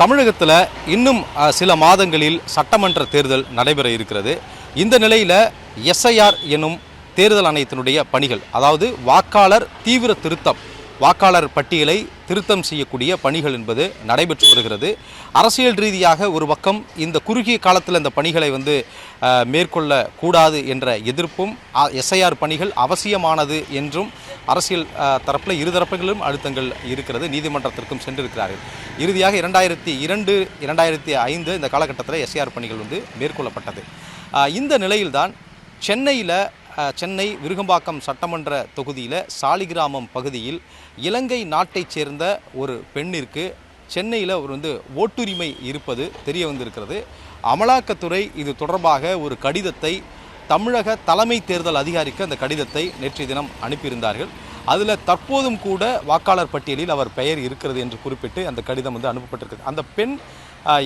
தமிழகத்தில் இன்னும் சில மாதங்களில் சட்டமன்ற தேர்தல் நடைபெற இருக்கிறது. இந்த நிலையில் எஸ்ஐஆர் எனும் தேர்தல் ஆணையத்தினுடைய பணிகள் அதாவது வாக்காளர் தீவிர திருத்தம் வாக்காளர் பட்டியலை திருத்தம் செய்யக்கூடிய பணிகள் என்பது நடைபெற்று வருகிறது. அரசியல் ரீதியாக ஒரு பக்கம் இந்த குறுகிய காலத்தில் இந்த பணிகளை வந்து மேற்கொள்ளக்கூடாது மேற்கொள்ள கூடாது என்ற எதிர்ப்பும் எஸ்ஐஆர் பணிகள் அவசியமானது என்றும் அரசியல் தரப்பில் இரு தரப்புகளிலும் அழுத்தங்கள் இருக்கிறது. நீதிமன்றத்திற்கும் சென்றிருக்கிறார்கள். இறுதியாக இரண்டாயிரத்தி இரண்டு இரண்டாயிரத்தி ஐந்து இந்த காலகட்டத்தில் எஸ்ஆர் பணிகள் வந்து மேற்கொள்ளப்பட்டது. இந்த நிலையில்தான் சென்னையில் சென்னை விருகம்பாக்கம் சட்டமன்ற தொகுதியில் சாலிகிராமம் பகுதியில் இலங்கை நாட்டைச் சேர்ந்த ஒரு பெண்ணிற்கு சென்னையில் ஒரு வந்து ஓட்டுரிமை இருப்பது தெரிய வந்திருக்கிறது. அமலாக்கத்துறை இது தொடர்பாக ஒரு கடிதத்தை தமிழக தலைமை தேர்தல் அதிகாரிக்கு அந்த கடிதத்தை நேற்றைய தினம் அனுப்பியிருந்தார்கள். அதில் தற்போதும் கூட வாக்காளர் பட்டியலில் அவர் பெயர் இருக்கிறது என்று குறிப்பிட்டு அந்த கடிதம் வந்து அனுப்பப்பட்டிருக்கிறது. அந்த பெண்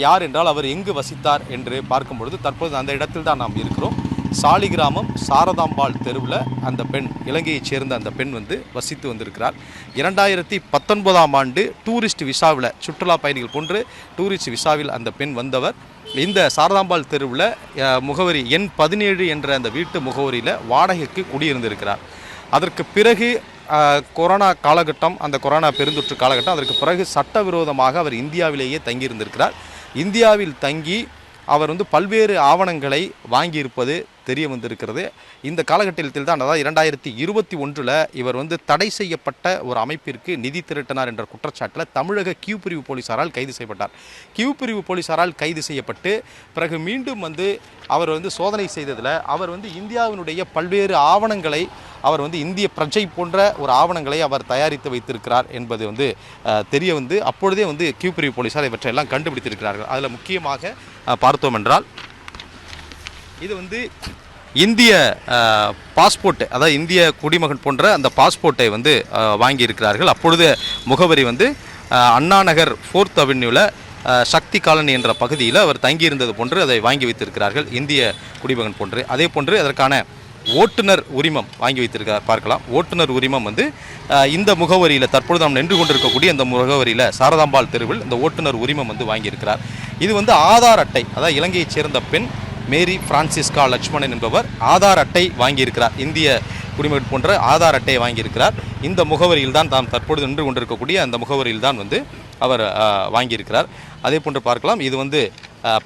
யார் என்றால் அவர் எங்கு வசித்தார் என்று பார்க்கும் பொழுது தற்போது அந்த இடத்தில் தான் நாம் இருக்கிறோம். சாலிகிராமம் சாரதாம்பாள் தெருவில் அந்த பெண் இலங்கையைச் சேர்ந்த அந்த பெண் வந்து வசித்து வந்திருக்கிறார். இரண்டாயிரத்தி பத்தொன்பதாம் ஆண்டு டூரிஸ்ட் விசாவில் சுற்றுலா பயணிகள் போன்று டூரிஸ்ட் விசாவில் அந்த பெண் வந்தவர். இந்த சாரதாம்பாள் தெருவில் முகவரி எண் பதினேழு என்ற அந்த வீட்டு முகவரியில் வாடகைக்கு குடியிருந்திருக்கிறார். அதற்கு பிறகு கொரோனா காலகட்டம் அந்த கொரோனா பெருந்தொற்று காலகட்டம் அதற்கு பிறகு சட்டவிரோதமாக அவர் இந்தியாவிலேயே தங்கியிருந்திருக்கிறார். இந்தியாவில் தங்கி அவர் வந்து பல்வேறு ஆவணங்களை வாங்கியிருப்பது தெரிய வந்திருக்கிறது. இந்த காலகட்டத்தில் தான் அதாவது இரண்டாயிரத்தி இருபத்தி ஒன்றில் இவர் வந்து தடை செய்யப்பட்ட ஒரு அமைப்பிற்கு நிதி திரட்டினார் என்ற குற்றச்சாட்டில் தமிழக கியூ பிரிவு போலீசாரால் கைது செய்யப்பட்டார். கியூ பிரிவு போலீசாரால் கைது செய்யப்பட்டு பிறகு மீண்டும் வந்து அவர் வந்து சோதனை செய்ததில் அவர் வந்து இந்தியாவினுடைய பல்வேறு ஆவணங்களை அவர் வந்து இந்திய பிரஜை போன்ற ஒரு ஆவணங்களை அவர் தயாரித்து வைத்திருக்கிறார் என்பது வந்து தெரிய வந்து அப்பொழுதே வந்து கியூ பிரிவு போலீசார் இவற்றையெல்லாம் கண்டுபிடித்திருக்கிறார்கள். அதில் முக்கியமாக பார்த்தோம் என்றால் இது வந்து இந்திய பாஸ்போர்ட் அதாவது இந்திய குடிமகன் போன்ற அந்த பாஸ்போர்ட்டை வந்து வாங்கியிருக்கிறார்கள். அப்பொழுது முகவரி வந்து அண்ணா நகர் ஃபோர்த் அவென்யூவில் சக்தி காலனி என்ற பகுதியில் அவர் தங்கியிருந்தது போன்று அதை வாங்கி வைத்திருக்கிறார்கள். இந்திய குடிமகன் போன்று. அதே போன்று அதற்கான ஓட்டுநர் உரிமம் வாங்கி வைத்திருக்கிறார் பார்க்கலாம். ஓட்டுநர் உரிமம் வந்து இந்த முகவரியில் தற்பொழுது நாம் நின்று கொண்டிருக்கக்கூடிய இந்த முகவரியில் சாரதாம்பாள் தெருவில் இந்த ஓட்டுநர் உரிமம் வந்து வாங்கியிருக்கிறார். இது வந்து ஆதார் அட்டை அதாவது இலங்கையைச் சேர்ந்த பெண் மேரி பிரான்சிஸ்கா லட்சுமணன் என்பவர் ஆதார் அட்டை வாங்கியிருக்கிறார். இந்திய குடிமகள் போன்ற ஆதார் அட்டையை வாங்கியிருக்கிறார். இந்த முகவரியில் தான் தாம் தற்பொழுது நின்று கொண்டிருக்கக்கூடிய அந்த முகவரியில் தான் வந்து அவர் வாங்கியிருக்கிறார். அதே போன்று பார்க்கலாம் இது வந்து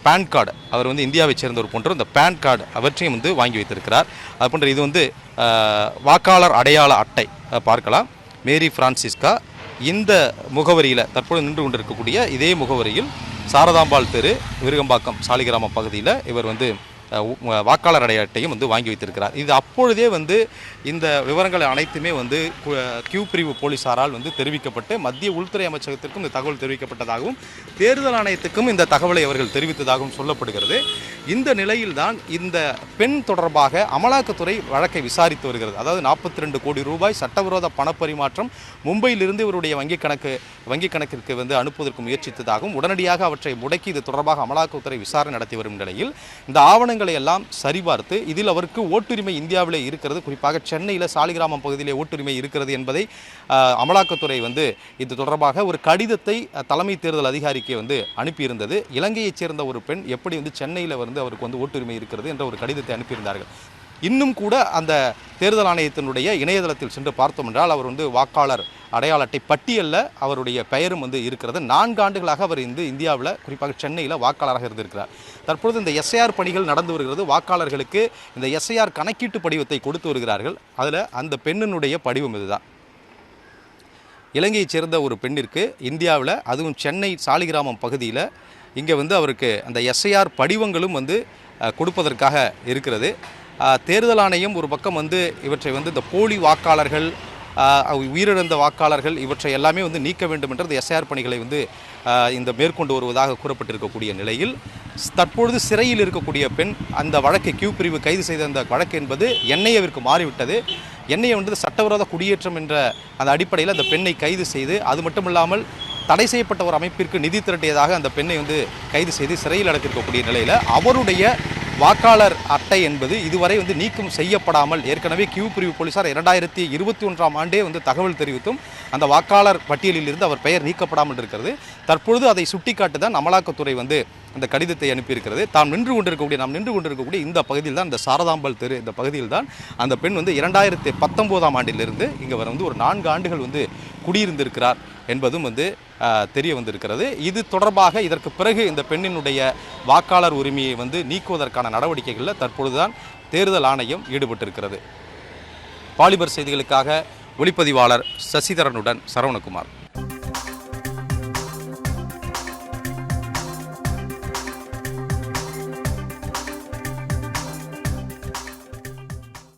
பேன் கார்டு அவர் வந்து இந்தியாவைச் சேர்ந்தவர் போன்ற இந்த பேன் கார்டு அவற்றையும் வந்து வாங்கி வைத்திருக்கிறார். அது போன்ற இது வந்து வாக்காளர் அடையாள அட்டை. பார்க்கலாம். மேரி பிரான்சிஸ்கா இந்த முகவரியில் தற்போது நின்று கொண்டிருக்கக்கூடிய இதே முகவரியில் சாரதாம்பாள் தெரு விருகம்பாக்கம் சாலிகிராமம் பகுதியில் இவர் வந்து வாக்காளர் அடையாட்டையும் வந்து வாங்கி வைத்திருக்கிறார். இது அப்பொழுதே வந்து இந்த விவரங்கள் அனைத்துமே வந்து கு- கியூ பிரிவு போலீசாரால் வந்து தெரிவிக்கப்பட்டு மத்திய உள்துறை அமைச்சகத்திற்கும் இந்த தகவல் தெரிவிக்கப்பட்டதாகவும் தேர்தல் ஆணையத்துக்கும் இந்த தகவலை அவர்கள் தெரிவித்ததாகவும் சொல்லப்படுகிறது. இந்த நிலையில்தான் இந்த பெண் தொடர்பாக அமலாக்கத்துறை வழக்கை விசாரித்து வருகிறது. அதாவது நாற்பத்தி ரெண்டு கோடி ரூபாய் சட்டவிரோத பணப்பரிமாற்றம் மும்பையிலிருந்து இவருடைய வங்கிக் கணக்கு வங்கிக் கணக்கிற்கு வந்து அனுப்புவதற்கு முயற்சித்ததாகவும் உடனடியாக அவற்றை முடக்கி இது தொடர்பாக அமலாக்கத்துறை விசாரணை நடத்தி வரும் நிலையில் இந்த ஆவணங்கள் எல்லாம் சரிபார்த்து இதில் அவருக்கு ஓட்டுரிமை இந்தியாவிலே இருக்கிறது. குறிப்பாக சென்னையில் சாலிகிராமம் பகுதியிலே ஓட்டுரிமை இருக்கிறது என்பதை அமலாக்கத்துறை வந்து இது தொடர்பாக ஒரு கடிதத்தை தலைமை தேர்தல் அதிகாரிக்கு வந்து அனுப்பியிருந்தது. இலங்கையைச் சேர்ந்த ஒரு பெண் எப்படி வந்து சென்னையில் வந்து அவருக்கு வந்து ஓட்டுரிமை இருக்கிறது என்ற ஒரு கடிதத்தை அனுப்பியிருந்தார்கள். இன்னும் கூட அந்த தேர்தல் ஆணையத்தினுடைய இணையதளத்தில் சென்று பார்த்தோம் என்றால் அவர் வந்து வாக்காளர் அடையாள அட்டை பட்டியலில் அவருடைய பெயரும் வந்து இருக்கிறது. நான்கு ஆண்டுகளாக அவர் இந்த இந்தியாவில் குறிப்பாக சென்னையில் வாக்காளராக இருந்திருக்கிறார். தற்பொழுது இந்த எஸ்ஐஆர் பணிகள் நடந்து வருகிறது. வாக்காளர்களுக்கு இந்த எஸ்ஐஆர் கணக்கீட்டு படிவத்தை கொடுத்து வருகிறார்கள். அதில் அந்த பெண்ணினுடைய படிவம் இதுதான். இலங்கையைச் சேர்ந்த ஒரு பெண்ணிற்கு இந்தியாவில் அதுவும் சென்னை சாலிகிராமம் பகுதியில் இங்கே வந்து அவருக்கு அந்த எஸ்ஐஆர் படிவங்களும் வந்து கொடுப்பதற்காக இருக்கிறது. தேர்தல் ஆணையம் ஒரு பக்கம் வந்து இவற்றை வந்து இந்த போலி வாக்காளர்கள் உயிரிழந்த வாக்காளர்கள் இவற்றை எல்லாமே வந்து நீக்க வேண்டும் என்றது எஸ்ஆர் பணிகளை வந்து இந்த மேற்கொண்டு வருவதாக கூறப்பட்டிருக்கக்கூடிய நிலையில் தற்பொழுது சிறையில் இருக்கக்கூடிய பெண் அந்த வழக்கை கியூ பிரிவு கைது செய்த அந்த வழக்கு என்பது என்ஐஏவிற்கு மாறிவிட்டது. என்ஐஏ வந்து சட்டவிரோத குடியேற்றம் என்ற அந்த அடிப்படையில் அந்த பெண்ணை கைது செய்து அது மட்டும் இல்லாமல் தடை செய்யப்பட்ட ஒரு அமைப்பிற்கு நிதி திரட்டியதாக அந்த பெண்ணை வந்து கைது செய்து சிறையில் அடைத்திருக்கக்கூடிய நிலையில் அவருடைய வாக்காளர் அட்டை என்பது இதுவரை வந்து நீக்கம் செய்யப்படாமல் ஏற்கனவே கியூ பிரிவு போலீசார் இரண்டாயிரத்தி இருபத்தி ஒன்றாம் ஆண்டே வந்து தகவல் தெரிவித்தும் அந்த வாக்காளர் பட்டியலில் இருந்து அவர் பெயர் நீக்கப்படாமல் இருக்கிறது. தற்பொழுது அதை சுட்டிக்காட்டு தான் அமலாக்கத்துறை வந்து அந்த கடிதத்தை அனுப்பியிருக்கிறது. தாம் நின்று கொண்டிருக்கக்கூடிய நாம் நின்று கொண்டிருக்கக்கூடிய இந்த பகுதியில் தான் இந்த சாரதாம்பல் தெரு இந்த பகுதியில் தான் அந்த பெண் வந்து இரண்டாயிரத்தி பத்தொம்போதாம் ஆண்டிலிருந்து இங்கே வந்து ஒரு நான்கு ஆண்டுகள் வந்து குடியிருந்திருக்கிறார் என்பதும் வந்து தெரிய வந்திருக்கிறது. இது தொடர்பாக இதற்கு பிறகு இந்த பெண்ணினுடைய வாக்காளர் உரிமையை வந்து நீக்குவதற்கான நடவடிக்கைகளில் தற்பொழுதுதான் தேர்தல் ஆணையம் ஈடுபட்டிருக்கிறது. பாலிபர் செய்திகளுக்காக ஒளிப்பதிவாளர் சசிதரனுடன் சரவணகுமார்.